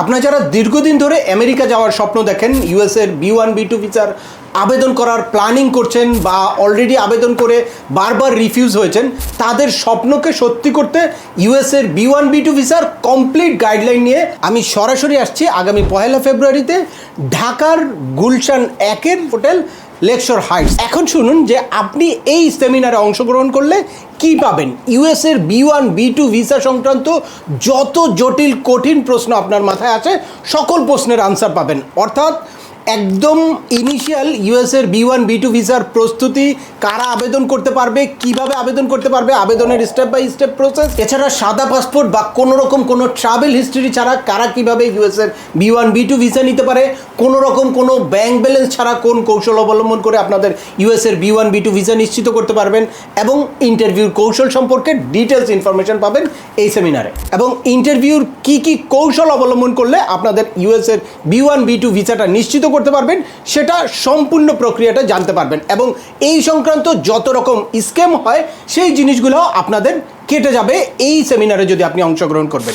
আপনারা যারা দীর্ঘদিন ধরে আমেরিকা যাওয়ার স্বপ্ন দেখেন ইউএসের বি ওয়ান বি টু ভিসার আবেদন করার প্ল্যানিং করছেন বা অলরেডি আবেদন করে বারবার রিফিউজ হয়েছেন, তাদের স্বপ্নকে সত্যি করতে ইউএসের বি ওয়ান বি টু ভিসার কমপ্লিট গাইডলাইন নিয়ে আমি সরাসরি আসছি আগামী পহেলা ফেব্রুয়ারিতে ঢাকার গুলশান একের হোটেল লেকশোর হাইটস। এখন শুনুন যে আপনি এই সেমিনারে অংশগ্রহণ করলে কি পাবেন? ইউএসের B one, B two visa সংক্রান্ত যত জটিল, কঠিন প্রশ্ন আপনার মাথায় আছে সকল প্রশ্নের আনসার পাবেন। অর্থাৎ একদম ইনিশিয়াল ইউএসের বি ওয়ান বি টু ভিসার প্রস্তুতি কারা আবেদন করতে পারবে, কীভাবে আবেদন করতে পারবে, আবেদনের স্টেপ বাই স্টেপ প্রসেস এছাড়া সাদা পাসপোর্ট বা কোনো রকম কোনো ট্রাভেল হিস্ট্রি ছাড়া কারা কীভাবে ইউএসের B one B two visa নিতে পারে কোনো রকম কোনো ব্যাংক ব্যালেন্স ছাড়া কোন কৌশল অবলম্বন করে আপনাদের ইউএসের B one B two visa নিশ্চিত করতে পারবেন এবং ইন্টারভিউর কৌশল সম্পর্কে ডিটেলস ইনফরমেশন পাবেন এই সেমিনারে এবং ইন্টারভিউর কি কি কৌশল অবলম্বন করলে আপনাদের ইউএসের বি ওয়ান বি টু ভিসাটা নিশ্চিত করতে পারবেন, সেটা সম্পূর্ণ প্রক্রিয়াটা জানতে পারবেন এবং এই সংক্রান্ত যত রকম স্কেম হয়, সেই জিনিসগুলো আপনাদের কেটে যাবে এই সেমিনারে যদি আপনি অংশগ্রহণ করবেন।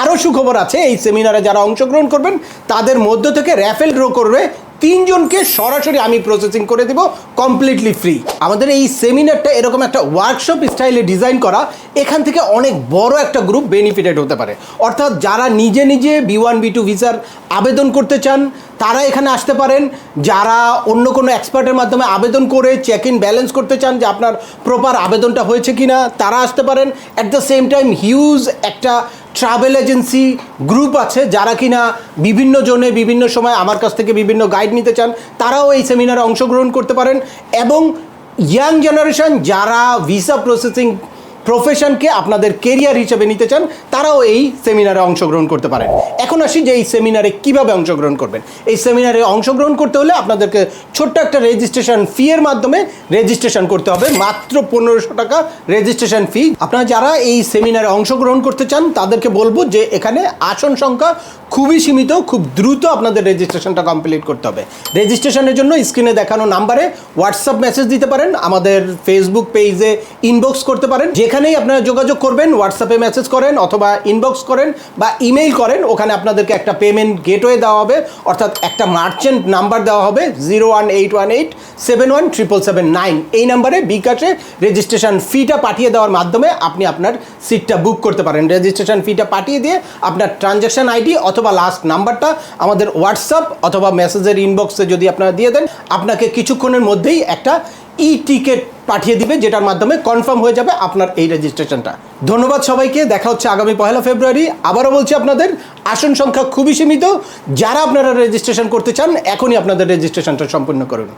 আরও সুখবর আছে, এই সেমিনারে যারা অংশগ্রহণ করবেন, তাদের মধ্য থেকে র্যাফেল ড্র করবে তিনজনকে সরাসরি আমি প্রসেসিং করে দেব কমপ্লিটলি ফ্রি আমাদের এই সেমিনারটা এরকম একটা ওয়ার্কশপ স্টাইলে ডিজাইন করা, এখান থেকে অনেক বড় একটা গ্রুপ বেনিফিটেড হতে পারে। অর্থাৎ যারা নিজে নিজে বি ওয়ান বি টু ভিসার আবেদন করতে চান, তারা এখানে আসতে পারেন। যারা অন্য কোনো এক্সপার্টের মাধ্যমে আবেদন করে চেক ইন ব্যালেন্স করতে চান যে আপনার প্রপার আবেদনটা হয়েছে কি না তারা আসতে পারেন। At the same time huge একটা ট্রাভেল এজেন্সি গ্রুপ আছে, যারা কিনা বিভিন্ন জনে বিভিন্ন সময় আমার কাছ থেকে বিভিন্ন গাইড নিতে চান, তারাও এই সেমিনারে অংশগ্রহণ করতে পারেন এবং ইয়াং জেনারেশন যারা ভিসা প্রসেসিং প্রফেশনকে আপনাদের কেরিয়ার হিসেবে নিতে চান, তারাও এই সেমিনারে অংশগ্রহণ করতে পারেন। এখন আসি যে এই সেমিনারে কীভাবে অংশগ্রহণ করবেন। এই সেমিনারে অংশগ্রহণ করতে হলে আপনাদেরকে ছোট্ট একটা রেজিস্ট্রেশন ফি এর মাধ্যমে রেজিস্ট্রেশন করতে হবে, মাত্র পনেরোশো টাকা রেজিস্ট্রেশন ফি আপনারা যারা এই সেমিনারে অংশগ্রহণ করতে চান, তাদেরকে বলব যে এখানে আসন সংখ্যা খুবই সীমিত, খুব দ্রুত আপনাদের রেজিস্ট্রেশনটা কমপ্লিট করতে হবে। রেজিস্ট্রেশনের জন্য স্ক্রিনে দেখানো নাম্বারে হোয়াটসঅ্যাপ মেসেজ দিতে পারেন, আমাদের ফেসবুক পেজে ইনবক্স করতে পারেন। যেখানেই আপনারা যোগাযোগ করবেন হোয়াটসঅ্যাপে মেসেজ করেন অথবা ইনবক্স করেন বা ইমেইল করেন, ওখানে আপনাদেরকে একটা পেমেন্ট গেটওয়ে দেওয়া হবে, অর্থাৎ একটা মার্চেন্ট নাম্বার দেওয়া হবে zero one eight one eight seven one triple seven nine এই নাম্বারে বিকাশে রেজিস্ট্রেশন ফিটা পাঠিয়ে দেওয়ার মাধ্যমে আপনি আপনার সিটটা বুক করতে পারেন। রেজিস্ট্রেশন ফিটা পাঠিয়ে দিয়ে আপনার ট্রানজ্যাকশন আইডি অথবা লাস্ট নাম্বারটা আমাদের হোয়াটসঅ্যাপ অথবা মেসেজের ইনবক্সে যদি আপনারা দিয়ে দেন, আপনাকে কিছুক্ষণের মধ্যেই একটা ই টিকিট পাঠিয়ে দিবে, যেটার মাধ্যমে কনফার্ম হয়ে যাবে আপনার এই রেজিস্ট্রেশনটা ধন্যবাদ সবাইকে, দেখা হচ্ছে আগামী পহেলা ফেব্রুয়ারি। আবারও বলছি আপনাদের, আসন সংখ্যা খুবই সীমিত। যারা আপনারা রেজিস্ট্রেশন করতে চান, এখনই আপনাদের রেজিস্ট্রেশনটা সম্পূর্ণ করুন।